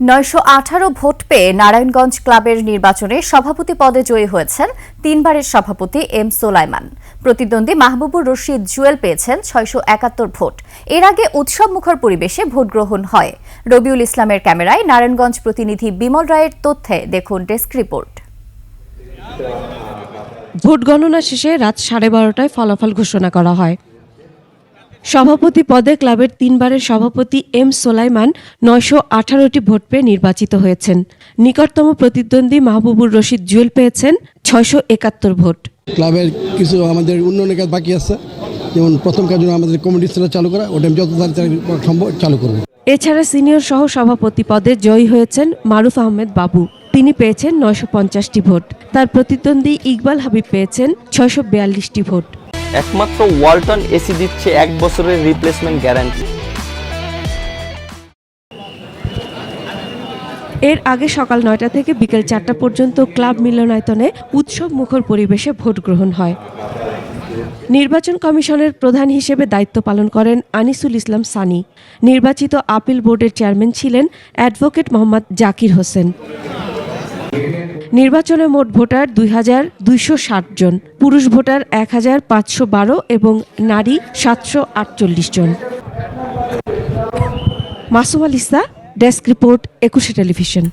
নয়শো আঠারো ভোট পেয়ে নারায়ণগঞ্জ ক্লাবের নির্বাচনে সভাপতি পদে জয়ী হয়েছেন তিনবারের সভাপতি এম সোলাইমান। প্রতিদ্বন্দ্বী মাহবুবুর রশিদ জুয়েল পেয়েছেন ছয়শো একাত্তর ভোট। এর আগে উৎসব মুখর পরিবেশে ভোট গ্রহণ হয়। রবিউল ইসলামের ক্যামেরায় নারায়ণগঞ্জ প্রতিনিধি বিমল রায়ের তথ্যে দেখুন ডেস্ক রিপোর্ট। ভোট গণনা শেষে রাত সাড়ে বারোটায় ফলাফল ঘোষণা করা হয়। সভাপতি পদে ক্লাবের তিনবারের সভাপতি এম সোলাইমান নয়শো আঠারোটি ভোট পেয়ে নির্বাচিত হয়েছেন। নিকটতম প্রতিদ্বন্দ্বী মাহবুবুর রশিদ জুয়েল পেয়েছেন ছয়শো একাত্তর ভোট। ক্লাবের কিছু আমাদের উন্নয়নের কাজ বাকি আছে। যেমন প্রথম কাজ আমাদের কমিটি সেন্টার চালু করা ওটা যত তাড়াতাড়ি সম্ভব চালু করব। এছাড়া সিনিয়র সহ সভাপতি পদে জয়ী হয়েছেন মারুফ আহমেদ বাবু। তিনি পেয়েছেন নয়শো পঞ্চাশটি ভোট। তার প্রতিদ্বন্দ্বী ইকবাল হাবিব পেয়েছেন ছয়শো বিয়াল্লিশটি ভোট। একমাত্র ওয়ালটন এসি দিচ্ছে এক বছরের রিপ্লেসমেন্ট গ্যারান্টি এর আগে সকাল নয়টা থেকে বিকেল চারটা পর্যন্ত ক্লাব মিলনায়তনে উৎসব মুখর পরিবেশে ভোট গ্রহণ হয়। নির্বাচন কমিশনের প্রধান হিসেবে দায়িত্ব পালন করেন আনিসুল ইসলাম সানি। নির্বাচিত আপিল বোর্ডের চেয়ারম্যান ছিলেন অ্যাডভোকেট মোহাম্মদ জাকির হোসেন। নির্বাচনে মোট ভোটার দুই হাজার দুইশো ষাট জন, পুরুষ ভোটার এক হাজার পাঁচশো বারো এবং নারী সাতশো আটচল্লিশ জন। Masum Alisa desk report, Ekushey television.